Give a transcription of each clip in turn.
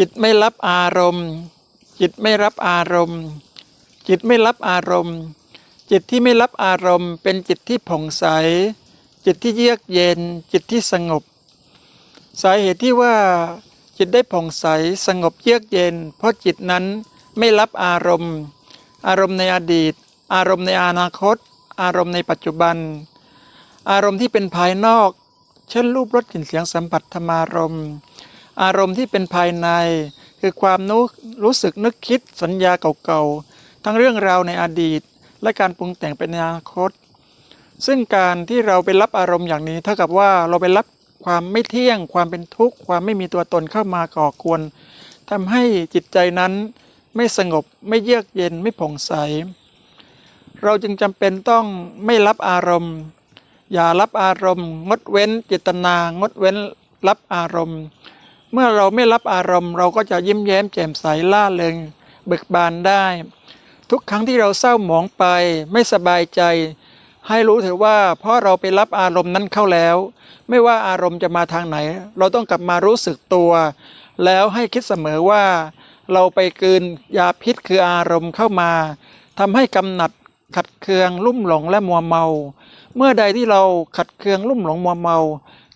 จิตไม่รับอารมณ์ จิตไม่รับอารมณ์ จิตไม่รับอารมณ์ จิตที่ไม่รับอารมณ์ เป็นจิตที่ผ่องใส จิตที่เยือกเย็น จิตที่สงบ สาเหตุที่ว่า จิตได้ผ่องใสสงบเยือกเย็น เพราะจิตนั้นไม่รับอารมณ์ อารมณ์ในอดีต อารมณ์ในอนาคต อารมณ์ในปัจจุบัน อารมณ์ที่เป็นภายนอก เช่นรูปรสกลิ่นเสียงสัมผัสธรรมารมณ์ อารมณ์ที่เป็นภายใน คือความนุรู้สึกนึกคิดสัญญาเก่าๆ ทั้งเรื่องราวในอดีต และการปรุงแต่งเป็นอนาคต ซึ่งการที่เราไปรับอารมณ์อย่างนี้ เท่ากับว่าเราไปรับความไม่เที่ยง ความเป็นทุกข์ ความไม่มีตัวตนเข้ามาก่อกวนทำให้จิตใจนั้นไม่สงบไม่เยือกเย็นไม่ผ่องใส เราจึงจำเป็นต้องไม่รับอารมณ์ อย่ารับอารมณ์ งดเว้นเจตนางดเว้นรับอารมณ์ เมื่อเราไม่รับอารมณ์ เราก็จะยิ้มแย้มแจ่มใสล่าเริงเบิกบานได้ ทุกครั้งที่เราเศร้าหมองไปไม่สบายใจ ให้รู้เถอะว่า เพราะเราไปรับอารมณ์นั้นเข้าแล้ว ไม่ว่าอารมณ์จะมาทางไหน เราต้องกลับมารู้สึกตัว แล้วให้คิดเสมอว่า เราไปกลืนยาพิษคืออารมณ์เข้ามาทำให้กำหนัดขัดเคืองลุ่มหลงและมัวเมา เมื่อใดที่เราขัดเคืองลุ่มหลงมัวเมา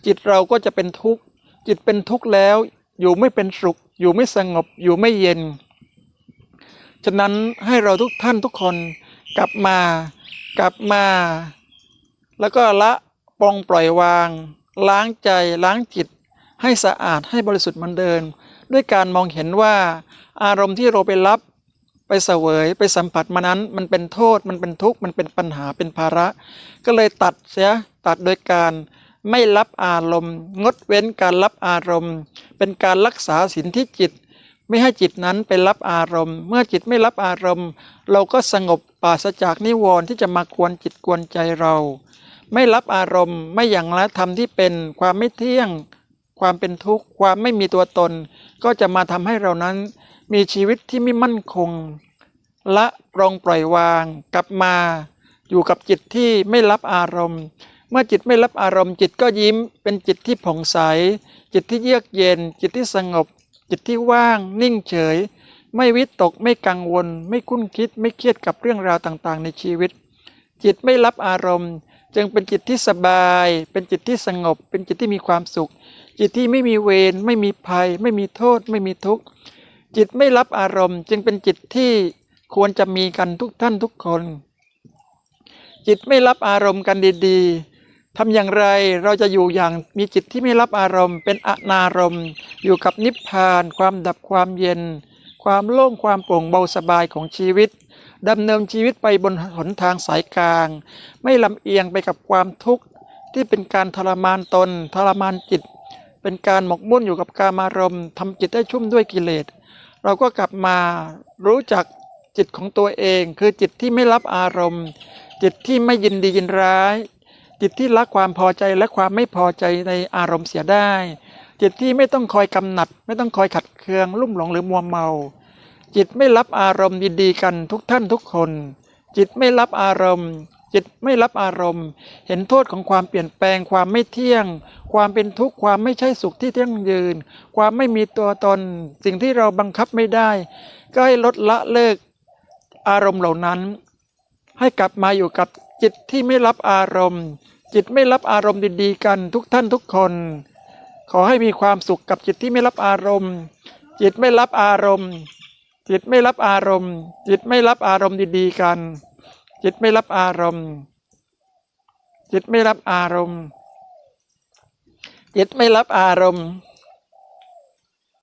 จิตเราก็จะเป็นทุกข์ จิตเป็นทุกข์แล้ว อยู่ไม่เป็นสุข อยู่ไม่สงบ อยู่ไม่เย็น ฉะนั้นให้เราทุกท่านทุกคนกลับมากลับมา แล้วก็ละปลงปล่อยวาง ล้างใจล้างจิต ให้สะอาดให้บริสุทธิ์เหมือนเดิมด้วยการมองเห็นว่า อารมณ์ที่เราไปรับไปเสวยไปสัมผัสมานั้น มันเป็นโทษมันเป็นทุกข์มันเป็นปัญหาเป็นภาระ ก็เลยตัดเสียตัดโดยการ ไม่รับอารมณ์ งดเว้นการรับอารมณ์ เป็นการรักษาศีลที่จิต ไม่ให้จิตนั้นไปรับอารมณ์ เมื่อจิตไม่รับอารมณ์ เราก็สงบปราศจากนิวรณ์ที่จะมากวนจิตกวนใจเรา ไม่รับอารมณ์ไม่อย่างละธรรมที่เป็นความไม่เที่ยง ความเป็นทุกข์ ความไม่มีตัวตน ก็จะมาทำให้เรานั้น มีชีวิตที่ไม่มั่นคง ละปรงปล่อยวางกลับมาอยู่กับจิตที่ไม่รับอารมณ์ เมื่อจิตไม่รับอารมณ์จิตก็ยิ้ม เป็นจิตที่ผ่องใส จิตที่เยือกเย็น จิตที่สงบ จิตที่ว่าง นิ่งเฉย ไม่วิตกไม่กังวล ไม่คุ้นคิดไม่เครียดกับเรื่องราวต่างๆ ในชีวิต จิตไม่รับอารมณ์ จึงเป็นจิตที่สบาย เป็นจิตที่สงบ เป็นจิตที่มีความสุข จิตที่ไม่มีเวรไม่มีภัย ไม่มีโทษ ไม่มีทุกข์จิตไม่รับอารมณ์ จึงเป็นจิตที่ควรจะมีกันทุกท่านทุกคน จิตไม่รับอารมณ์กันดีๆ ทำอย่างไรเราจะอยู่อย่างมีจิตที่ไม่รับอารมณ์ เป็นอนารมณ์ อยู่กับนิพพาน ความดับความเย็น ความโล่งความโปร่งเบาสบายของชีวิตดำเนินชีวิตไปบนหนทางสายกลาง ไม่ลำเอียงไปกับความทุกข์ที่เป็นการทรมานตน ทรมานจิต เป็นการหมกมุ่นอยู่กับกามารมณ์ทำจิตให้ชุ่มด้วยกิเลส เราก็กลับมารู้จักจิตของตัวเอง คือจิตที่ไม่รับอารมณ์ จิตที่ไม่ยินดียินร้าย จิตที่ละความพอใจและความไม่พอใจในอารมณ์เสียได้ จิตที่ไม่ต้องคอยกำหนัด ไม่ต้องคอยขัดเคือง ลุ่มหลงหรือมัวเมา จิตไม่รับอารมณ์ดีๆกันทุกท่านทุกคน จิตไม่รับอารมณ์ จิตไม่รับอารมณ์ เห็นโทษของความเปลี่ยนแปลงความไม่เที่ยง ความเป็นทุกข์ความไม่ใช่สุขที่เที่ยงยืน ความไม่มีตัวตน สิ่งที่เราบังคับไม่ได้ ก็ให้ลดละเลิกอารมณ์เหล่านั้น ให้กลับมาอยู่กับจิตที่ไม่รับอารมณ์ จิตไม่รับอารมณ์ดีๆกันทุกท่านทุกคน ขอให้มีความสุขกับจิตที่ไม่รับอารมณ์ จิตไม่รับอารมณ์ จิตไม่รับอารมณ์ จิตไม่รับอารมณ์ดีๆกัน จิตไม่รับอารมณ์ จิตไม่รับอารมณ์จิตไม่รับอารมณ์